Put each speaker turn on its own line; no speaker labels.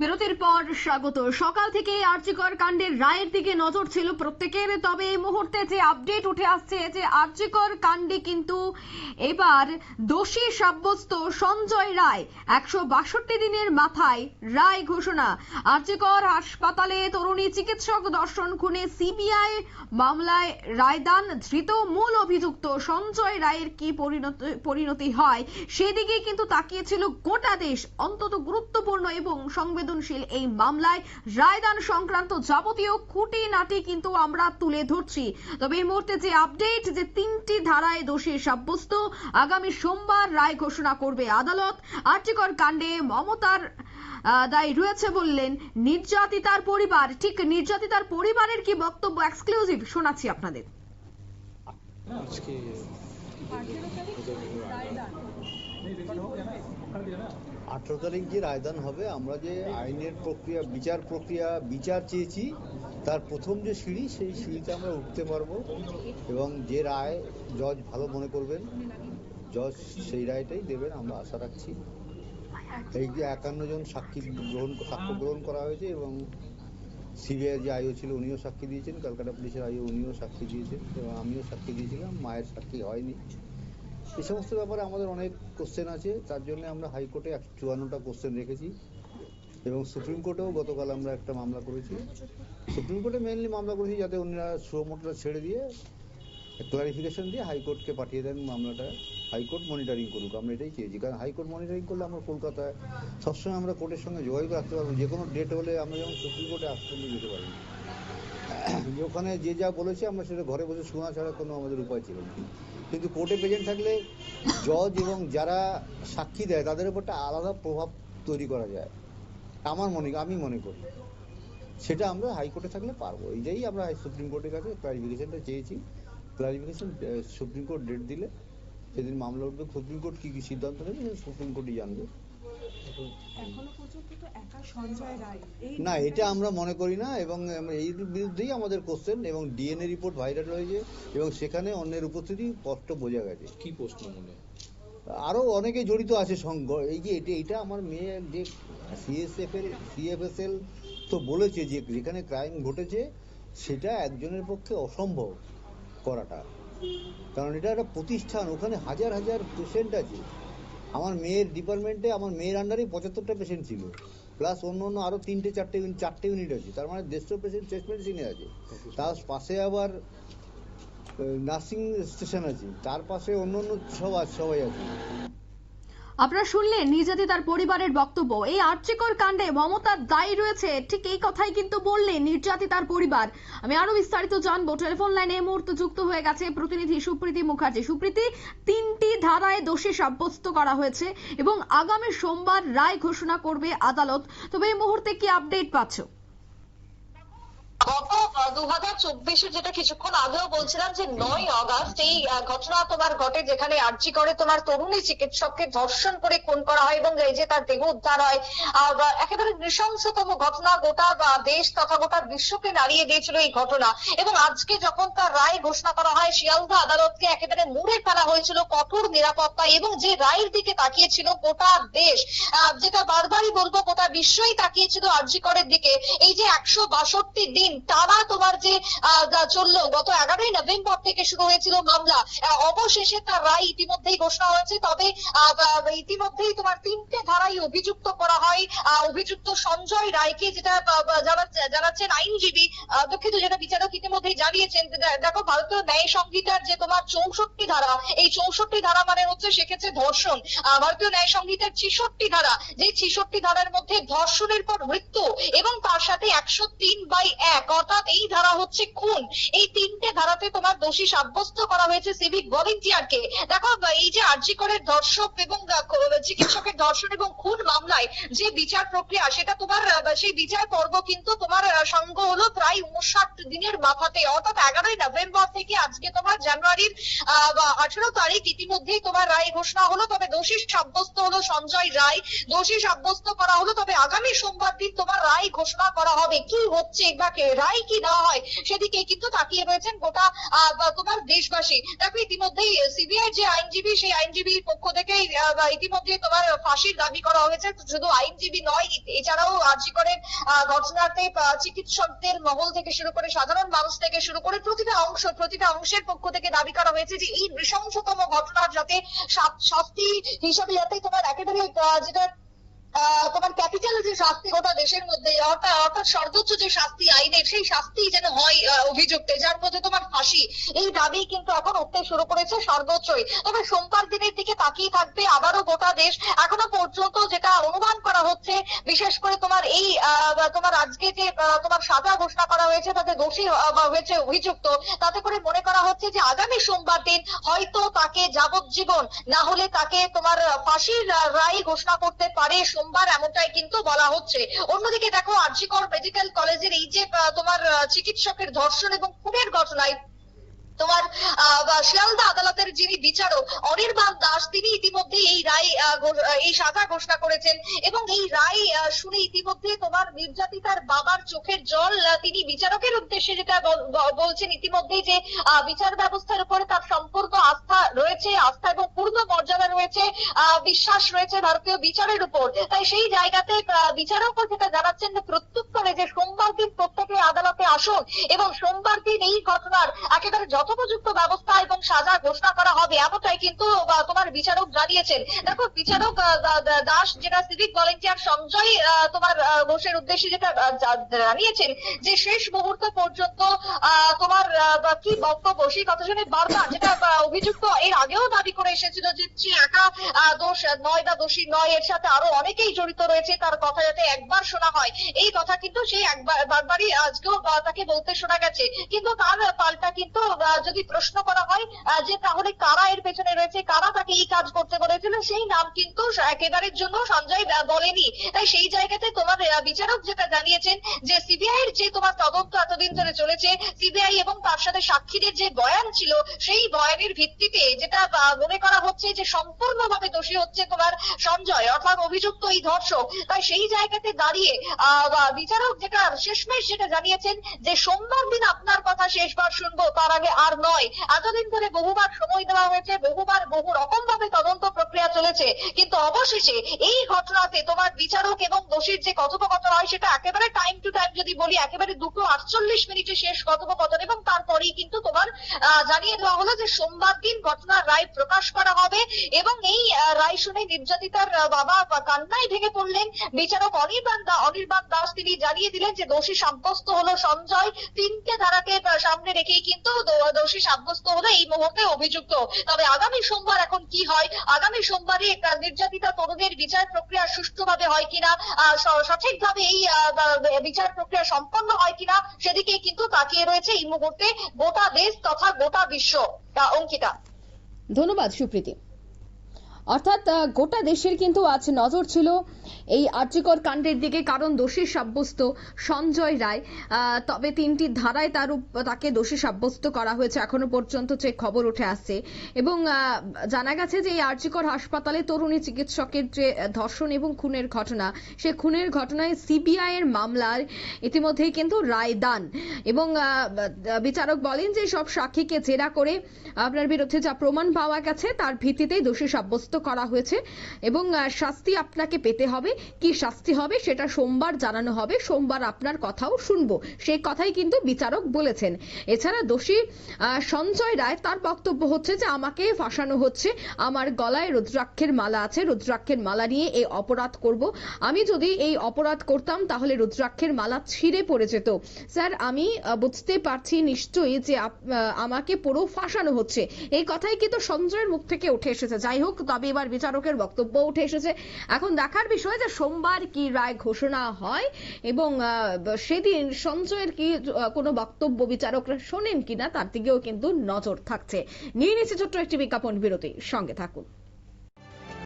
বিরতির পর স্বাগত। সকাল থেকে আর্যিকর কাণ্ডের রায়ের দিকে নজর ছিল প্রত্যেকের। তবে এই মুহূর্তে যে আপডেট উঠে আসছে যে আর্যিকর কাণ্ডে কিন্তু এবার দোষী সাব্যস্ত সঞ্জয় রায় একশো বাষট্টি দিনের মাথায় রায় ঘোষণা। আর্যিকর হাসপাতালে তরুণী চিকিৎসক দর্শন খুনে সিবিআই মামলায় রায়দান। ধৃত মূল অভিযুক্ত সঞ্জয় রায়ের কি পরিণতি পরিণতি হয় সেদিকে কিন্তু তাকিয়েছিল গোটা দেশ। অন্তত গুরুত্বপূর্ণ এবং সংবেদনশীল এই মামলায় রায়দান সংক্রান্ত যাবতীয় খুঁটিনাটি কিন্তু আমরা তুলে ধরছি। তবে এই মুহূর্তে যে আপডেট, যে তিনটি ধারায় দোষী সাব্যস্ত, আগামী সোমবার রায় ঘোষণা করবে আদালত। আর্টিকর কাণ্ডে মমতার দায় রয়েছে বললেন নির্যাতিতার পরিবার। ঠিক নির্যাতিতার পরিবারের কি বক্তব্য এক্সক্লুসিভ শোনাচ্ছি আপনাদের।
আজকে
আঠেরো তারিখ যে রায়দান হবে, আমরা যে আইনের প্রক্রিয়া, বিচার প্রক্রিয়া, বিচার চেয়েছি, তার প্রথম যে সিঁড়ি, সেই সিঁড়িতে আমরা উঠতে পারব এবং যে রায় জজ ভালো মনে করবেন, জজ সেই রায়টাই দেবেন, আমরা আশা রাখছি। এই যে একান্ন জন সাক্ষী গ্রহণ, সাক্ষ্য গ্রহণ করা হয়েছে এবং সিবিআই যে আইও ছিল উনিও সাক্ষী দিয়েছেন কলকাতা পুলিশের আইও উনিও সাক্ষী দিয়েছেন এবং আমিও সাক্ষী দিয়েছিলাম, মায়ের সাক্ষী হয়নি। এই সমস্ত ব্যাপারে আমাদের অনেক কোশ্চেন আছে, তার জন্য আমরা হাইকোর্টে এক চুয়ান্নটা কোশ্চেন রেখেছি এবং সুপ্রিম কোর্টেও গতকাল আমরা একটা মামলা করেছি। সুপ্রিম কোর্টে মেনলি মামলা করেছি যাতে অন্যরা সুরমোটরা ছেড়ে দিয়ে ক্লারিফিকেশন দিয়ে হাইকোর্টকে পাঠিয়ে দেন মামলাটা। হাইকোর্ট মনিটরিং করুক, আমরা এটাই চেয়েছি। কারণ হাইকোর্ট মনিটরিং করলে আমরা কলকাতায় সবসময় আমরা কোর্টের সঙ্গে যোগাযোগ রাখতে পারব। যে কোনো ডেট হলে আমরা যেমন সুপ্রিম কোর্টে আসতে যেতে পারি। ওখানে যে যা বলেছে আমরা সেটা ঘরে বসে শোনা ছাড়া কোনো আমাদের উপায় ছিল না। কিন্তু কোর্টে প্রেজেন্ট থাকলে জজ এবং যারা সাক্ষী দেয়, তাদের উপর একটা আলাদা প্রভাব তৈরি করা যায়। আমার মনে, আমি মনে করি। সেটা আমরা হাইকোর্টে থাকলে পারব। এইটাই আমরা সুপ্রিম কোর্টের কাছে ক্লারিফিকেশনটা চেয়েছি। ক্লারিফিকেশন সুপ্রিম কোর্ট ডেট দিলে সেদিন মামলা উঠবে। সুপ্রিম কোর্ট কি কি সিদ্ধান্ত নেবে সুপ্রিম কোর্টই জানবে।
এখনও পর্যন্ত তো একা সঞ্জয় রায় এই
না এটা আমরা মনে করি না এবং এই বিরুদ্ধেই আমাদের কোশ্চেন এবং ডিএনএ রিপোর্ট ভাইরাল হয়েছে এবং সেখানে অন্যের উপস্থিতি স্পষ্ট বোঝা গেছে।
কি প্রশ্ন মনে?
আরও অনেকে জড়িত আছে সঙ্গ এই যে এটা এটা আমার মেয়ে যে সিএসএফ এর সিএফএসএল তো বলেছে যে যেখানে ক্রাইম ঘটেছে সেটা একজনের পক্ষে অসম্ভব। করাটা। কারণ এটা একটা প্রতিষ্ঠান ওখানে হাজার হাজার পেশেন্ট আছে। আমার মেয়ের ডিপার্টমেন্টে আমার মেয়ের আন্ডারেই পঁচাত্তরটা পেশেন্ট ছিল। প্লাস অন্য অন্য আরও তিনটে চারটে ইউনিট চারটে ইউনিট আছে। তার মানে দেড়শো পেশেন্ট চেস্ট মেডিসিনে আছে। তার পাশে আবার নার্সিং স্টেশন আছে। তার পাশে অন্য অন্য সব আছে সবাই আছে।
আপনারা শুনলেন নির্যাতিতার পরিবারের বক্তব্য। এই আর্চিকর কাণ্ডে মমতার দায়ী রয়েছে। ঠিক এই কথাই কিন্তু বললেন নির্যাতি তার পরিবার। আমি আরও বিস্তারিত জানব। টেলিফোন লাইনে এই মুহূর্তে যুক্ত হয়ে গেছে প্রতিনিধি সুপ্রীতি মুখার্জি। সুপ্রীতি, তিনটি ধারায় দোষী সাব্যস্ত করা হয়েছে এবং আগামী সোমবার রায় ঘোষণা করবে আদালত। তবে এই মুহূর্তে কি আপডেট পাচ্ছ?
গত দু হাজার যেটা কিছুক্ষণ আগেও বলছিলাম যে নয় অগাস্ট এই ঘটনা তোমার ঘটে যেখানে আর্জি করে তোমার তরুণী চিকিৎসককে ধর্ষণ করে খুন করা হয় এবং এই যে তার দেহ উদ্ধার হয় একেবারে নৃশংসতম ঘটনা গোটা দেশ তথা গোটা বিশ্বকে নাড়িয়ে দিয়েছিল এই ঘটনা। এবং আজকে যখন তার রায় ঘোষণা করা হয়, শিয়ালদা আদালতকে একেবারে মুড়ে ফেলা হয়েছিল কঠোর নিরাপত্তা এবং যে রায়ের দিকে তাকিয়েছিল গোটা দেশ যেটা বারবারই বলব গোটা বিশ্বই তাকিয়েছিল আরজি করের দিকে, এই যে একশো বাষট্টি দিন টানা তোমার যে চলল, গত এগারোই নভেম্বর থেকে শুরু হয়েছিল মামলা অবশেষে তার রায় ইতিমধ্যেই ঘোষণা হয়েছে। তবে ইতিমধ্যেই তোমার তিনটে ধারায় অভিযুক্ত করা হয়। অভিযুক্ত সঞ্জয় রায়কে, যেটা জানাচ্ছেন আইনজীবী দুঃখিত, যেটা বিচারক ইতিমধ্যেই জানিয়েছেন দেখো, ভারতীয় ন্যায় সংহিতার যে তোমার চৌষট্টি ধারা, এই চৌষট্টি ধারা মানে হচ্ছে সেক্ষেত্রে ধর্ষণ। ভারতীয় ন্যায় সংহিতার ছিষট্টি ধারা যে ছিষট্টি ধারার মধ্যে ধর্ষণের পর মৃত্যু এবং তার সাথে একশো তিন বাই এক অর্থাৎ এই ধারা হচ্ছে খুন। এই তিনটে ধারাতে তোমার দোষী সাব্যস্ত করা হয়েছে সিভিক ভলেন্টিয়ারকে দেখো, এই যে আরজি ধর্ষক এবং চিকিৎসকের ধর্ষণ এবং খুন মামলায় যে বিচার প্রক্রিয়া, সেটা তোমার সেই বিচার পর্ব কিন্তু তোমার সঙ্গ হলো প্রায় উনষাট দিনের মাথাতে। অর্থাৎ এগারোই নভেম্বর থেকে আজকে তোমার জানুয়ারির আঠারো তারিখ ইতিমধ্যেই তোমার রায় ঘোষণা হলো। তবে দোষী সাব্যস্ত হলো সঞ্জয় রায়। দোষী সাব্যস্ত করা হলো। তবে আগামী সোমবার দিন তোমার রায় ঘোষণা করা হবে। কি হচ্ছে বা রায় কি দেওয়া হয়? সেদিকে কিন্তু তাকিয়ে রয়েছেন গোটা তোমার দেশবাসী। দেখো, ইতিমধ্যেই সিবিআই যে আইনজীবী, সেই আইনজীবীর পক্ষ থেকে ইতিমধ্যে তোমার ফাঁসির দাবি করা হয়েছে। শুধু আইনজীবী নয় এছাড়াও আর্যিকরের ঘটনাতে চিকিৎসকদের মহল থেকে শুরু করে সাধারণ মানুষ থেকে শুরু করে প্রতিটা অংশ, প্রতিটা অংশের পক্ষ থেকে দাবি করা হয়েছে যে এই নৃশংসতম ঘটনার যাতে শাস্তি হিসাবে যাতে তোমার একেবারে যেটা তোমার ক্যাপিটাল যে শাস্তি গোটা দেশের মধ্যে, অর্থাৎ অর্থাৎ সর্বোচ্চ যে শাস্তি আইনের, সেই শাস্তি যেন হয় অভিযুক্তে, যার মধ্যে তোমার ফাঁসি, এই দাবি কিন্তু এখন উঠতে শুরু করেছে সর্বোচ্চই তবে সোমবার দিনের দিকে তাকিয়ে থাকবে আবারও গোটা দেশ। এখনও পর্যন্ত যেটা অনুমান করা হচ্ছে, বিশেষ করে তোমার এই তোমার আজকে যে তোমার সাজা ঘোষণা করা হয়েছে, তাতে দোষী হয়েছে অভিযুক্ত, তাতে করে মনে করা হচ্ছে যে আগামী সোমবার দিন হয়তো তাকে যাবজ্জীবন, না হলে তাকে তোমার ফাঁসির রায় ঘোষণা করতে পারে সোমবার এমনটাই কিন্তু বলা হচ্ছে। অন্যদিকে দেখো, আরজিকর মেডিকেল কলেজের এই যে তোমার চিকিৎসকের ধর্ষণ এবং খুনের ঘটনায় তোমার শিয়ালদা আদালতের যিনি বিচারক অনির্বাণ দাস তিনি ইতিমধ্যে এই রায় এই সাজা ঘোষণা করেছেন এবং এই রায় শুনে ইতিমধ্যে তোমার নির্যাতিতার বাবার চোখের জল তিনি বিচারকের উদ্দেশ্যে যেটা বলছেন ইতিমধ্যেই যে বিচার ব্যবস্থার উপরে তার সম্পূর্ণ আস্থা রয়েছে আস্থা এবং পূর্ণ মর্যাদা রয়েছে বিশ্বাস রয়েছে ভারতীয় বিচারের উপর। তাই সেই জায়গাতে আহ, বিচারকও যেটা জানাচ্ছেন যে প্রত্যুত্তরে যে সোমবার দিন প্রত্যেকে আদালতে আসুন এবং সোমবার দিন এই ঘটনার একেবারে যথোপযুক্ত ব্যবস্থা এবং সাজা ঘোষণা করা হবে এমনটাই কিন্তু তোমার বিচারক জানিয়েছেন। দেখো, বিচারক দাস যেটা সিভিক ভলেন্টিয়ার সঞ্জয় তোমার ঘোষের উদ্দেশ্যে যেটা জানিয়েছেন যে শেষ মুহূর্ত পর্যন্ত তোমার কি বক্তব্য? সেই কথা শুনে বারবার যেটা অভিযুক্ত এর আগেও দাবি করে এসেছিল যে সে একা দোষ নয় বা দোষী নয়, এর সাথে আরও অনেকেই জড়িত রয়েছে, তার কথা যাতে একবার শোনা হয়। এই কথা কিন্তু সেই একবার, বারবারই আজকেও তাকে বলতে শোনা গেছে। কিন্তু তার পাল্টা কিন্তু যদি প্রশ্ন করা হয় যে তাহলে কারা এর পেছনে রয়েছে, কারা তাকে এই কাজ করতে বলেছিল, সেই নাম কিন্তু একেবারের জন্য সঞ্জয় বলেনি। তাই সেই জায়গাতে তোমার বিচারক যেটা জানিয়েছেন যে সিবিআই এর যে তোমার তদন্ত এতদিন ধরে চলেছে, সিবিআই এবং তার সাথে সাক্ষীদের যে বয়ান ছিল, সেই বয়ানের ভিত্তিতে যেটা মনে করা হচ্ছে যে সম্পূর্ণভাবে দোষী হচ্ছে তোমার সঞ্জয়, অর্থাৎ অভিযুক্ত এই ধর্ষক। তাই সেই জায়গাতে দাঁড়িয়ে বিচারক যেটা শেষমেশ যেটা জানিয়েছেন যে সোমবার দিন আপনার কথা শেষবার শুনব, তার আগে আর নয়। এতদিন ধরে বহুবার সময় দেওয়া হয়েছে, বহুবার বহু রকম ভাবে তদন্ত প্রক্রিয়া চলেছে। কিন্তু অবশেষে এই ঘটনাতে তোমার বিচারক এবং দোষীর যে কথোপকথন হয়, সেটা একেবারে টাইম টু টাইম যদি বলি, একেবারে দুটো আটচল্লিশ মিনিটে শেষ কথোপকথন এবং তারপরেই কিন্তু তোমার জানিয়ে দেওয়া হলো যে সোমবার দিন ঘটনার রায় প্রকাশ করা হবে এবং এই রায় শুনে নির্যাতিতার বাবা কান্নায় ভেঙে পড়লেন। বিচারক অনির্বাণ দা, অনির্বাণ দাস তিনি জানিয়ে দিলেন যে দোষী সাব্যস্ত হলো সঞ্জয়। তিনটে ধারাকে সামনে রেখেই কিন্তু দোষী সাব্যস্ত হলো, এই মুহূর্তে অভিযুক্ত। তবে আগামী সোমবার এখন কি হয়? আগামী সোমবারে নির্যাতিতা তরুণের বিচার প্রক্রিয়া সুষ্ঠুভাবে হয় কিনা? সঠিকভাবে এই বিচার প্রক্রিয়া সম্পন্ন হয় কিনা? সেদিকে কিন্তু তাকিয়ে রয়েছে এই মুহূর্তে গোটা দেশ তথা গোটা বিশ্ব। অঙ্কিতা।
ধন্যবাদ সুপ্রীতি। অর্থাৎ গোটা দেশের কিন্তু আজ নজর ছিল এই আর্যিকর কাণ্ডের দিকে কারণ দোষী সাব্যস্ত সঞ্জয় রায়। তবে তিনটি ধারায় তার তাকে দোষী সাব্যস্ত করা হয়েছে, এখনও পর্যন্ত যে খবর উঠে আসছে এবং জানা গেছে যে এই আর্যিকর হাসপাতালে তরুণী চিকিৎসকের যে ধর্ষণ এবং খুনের ঘটনা, সে খুনের ঘটনায় সিবিআই এর মামলার ইতিমধ্যেই কিন্তু রায় দান। এবং বিচারক বলেন যে সব সাক্ষীকে জেরা করে আপনার বিরুদ্ধে যা প্রমাণ পাওয়া গেছে, তার ভিত্তিতেই দোষী সাব্যস্ত করা হয়েছে। এবং শাস্তি আপনাকে পেতে হবে। কি শাস্তি হবে সেটা সোমবার জানানো হবে, সোমবার আপনার কথাও শুনব। সেই কথাই কিন্তু বিচারক বলেছেন। এছাড়া দোষী সঞ্জয় রায় তার বক্তব্য হচ্ছে যে, আমাকে ফাঁসানো হচ্ছে, আমার গলায় রুদ্রাক্ষের মালা আছে, রুদ্রাক্ষের মালা নিয়ে এই অপরাধ করব। আমি যদি এই অপরাধ করতাম, তাহলে রুদ্রাক্ষের মালা ছিঁড়ে পড়ে যেত। স্যার, আমি বুঝতে পারছি নিশ্চয়ই যে আমাকে পুরো ফাঁসানো হচ্ছে। এই কথাই কিন্তু সঞ্জয়ের মুখ থেকে উঠে এসেছে। যাই হোক, তবে এবার বিচারকের বক্তব্য উঠে এসেছে। এখন দেখার বিষয় যে সোমবার কি রায় ঘোষণা হয়? এবং সেদিন সঞ্জয়ের কি কোনো বক্তব্য বিচারকরা শোনেন কিনা তার দিকেও কিন্তু নজর থাকছে। নিয়ে নিচ্ছে ছোট্ট একটি বিজ্ঞাপন বিরতি সঙ্গে থাকুন।